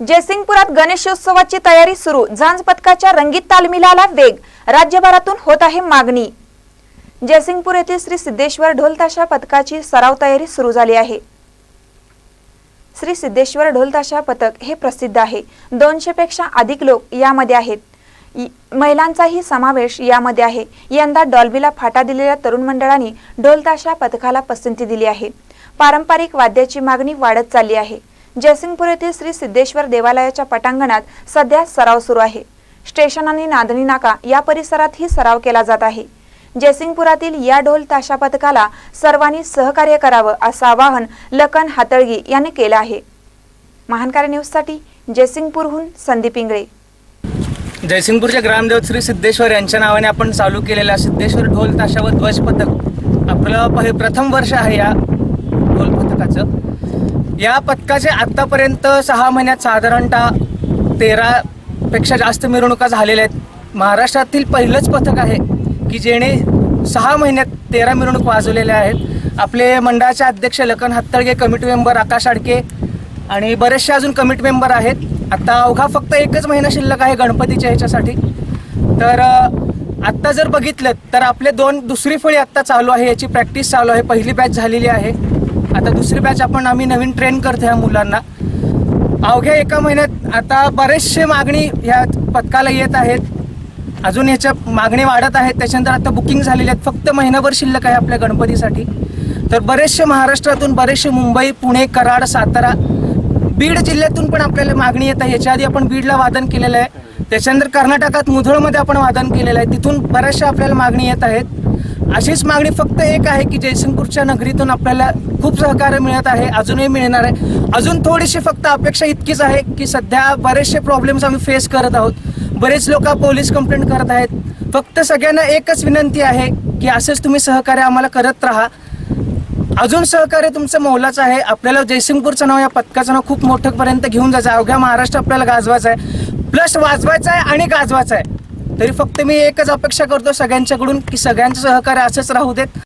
जयसिंगपुरात गणेशोत्सवाची तयारी सुरू. झांज पथकाच्या रंगीत तालमीला वेग. राज्यभरातून होत आहे मागणी. जयसिंगपूर येथील श्री सिद्धेश्वर ढोलताशा पथकाची सराव तयारी सुरू झाली आहे. श्री सिद्धेश्वर ढोलताशा पथक हे प्रसिद्ध आहे. दोनशे पेक्षा अधिक लोक यामध्ये आहेत. महिलांचाही समावेश यामध्ये आहे. यंदा डॉल्बीला फाटा दिलेल्या तरुण मंडळांनी ढोलताशा पथकाला पसंती दिली आहे. पारंपरिक वाद्याची मागणी वाढत चालली आहे. जयसिंगपूर येथील श्री सिद्धेश्वर देवालयाच्या पटांगणात सध्या सराव सुरू आहे. स्टेशन आणि नांदणी नाका या परिसरातही सराव केला जात आहे. जयसिंगपुरातील या ढोल ताशा पथकाला सर्वांनी सहकार्य करावं असं आवाहन लखन हातळगी यांनी केलं आहे. महानकारी न्यूजसाठी जयसिंगपूरहून संदीप इंगळे. जयसिंगपूरच्या ग्रामदेवत श्री सिद्धेश्वर यांच्या नावाने आपण चालू केलेला सिद्धेश्वर ढोल ताशा व ध्वज पथक आपलं पहि प्रथम वर्ष आहे या ढोल पथकाचं. या पथकाचे आत्तापर्यंत सहा महिन्यात साधारणतः तेरापेक्षा जास्त मिरवणुका झालेल्या आहेत. महाराष्ट्रातील पहिलंच पथक आहे की जेणे सहा महिन्यात तेरा मिरवणूक वाजवलेल्या आहेत. आपले मंडळाचे अध्यक्ष लखन हत्तळगे कमिटी मेंबर आकाश आडके आणि बरेचसे अजून कमिटी मेंबर आहेत. आता अवघा फक्त एकच महिना शिल्लक आहे गणपतीच्या ह्याच्यासाठी. तर आत्ता जर बघितलं तर आपले दोन दुसरी फळी आत्ता चालू आहे याची प्रॅक्टिस चालू आहे. पहिली बॅच झालेली आहे. आता दुसरी बॅच आपण आम्ही नवीन ट्रेन करतो ह्या मुलांना. अवघ्या एका महिन्यात आता बरेचसे मागणी ह्या पथकाला येत आहेत. अजून ह्याच्या मागणी वाढत आहेत. त्याच्यानंतर आता बुकिंग झालेली आहेत. फक्त महिनाभर शिल्लक आहे आपल्या गणपतीसाठी. तर बरेचसे महाराष्ट्रातून बरेचसे मुंबई पुणे कराड सातारा बीड जिल्ह्यातून पण आपल्याला मागणी येत आहे. याच्या आधी आपण बीडला वादन केलेलं आहे. त्याच्यानंतर कर्नाटकात मुधळमध्ये आपण वादन केलेलं आहे. तिथून बऱ्याचशा आपल्याला मागणी येत आहेत. अशीच मागणी फक्त एक आहे की जयसिंगपूरच्या नगरीतून आपल्याला खूप सहकार्य मिळत आहे अजूनही मिळणार आहे. अजून थोडीशी फक्त अपेक्षा इतकीच आहे की सध्या बरेचसे प्रॉब्लेम्स आम्ही फेस करत आहोत. बरेच लोक पोलीस कंप्लेंट करत आहेत. फक्त सगळ्यांना एकच विनंती आहे की असंच तुम्ही सहकार्य आम्हाला करत राहा. अजून सहकार्य तुमचं मौलाचं आहे. आपल्याला जयसिंगपूरचं नाव या पथकाचं नाव खूप मोठं पर्यंत घेऊन जायचं अवघ्या महाराष्ट्र आपल्याला गाजवायचं आहे. प्लस वाजवायचं आहे आणि गाजवायचं आहे. तरी फक्त मी एकच अपेक्षा करतो सगळ्यांच्याकडून की सगळ्यांचं सहकार्य असंच राहू देत.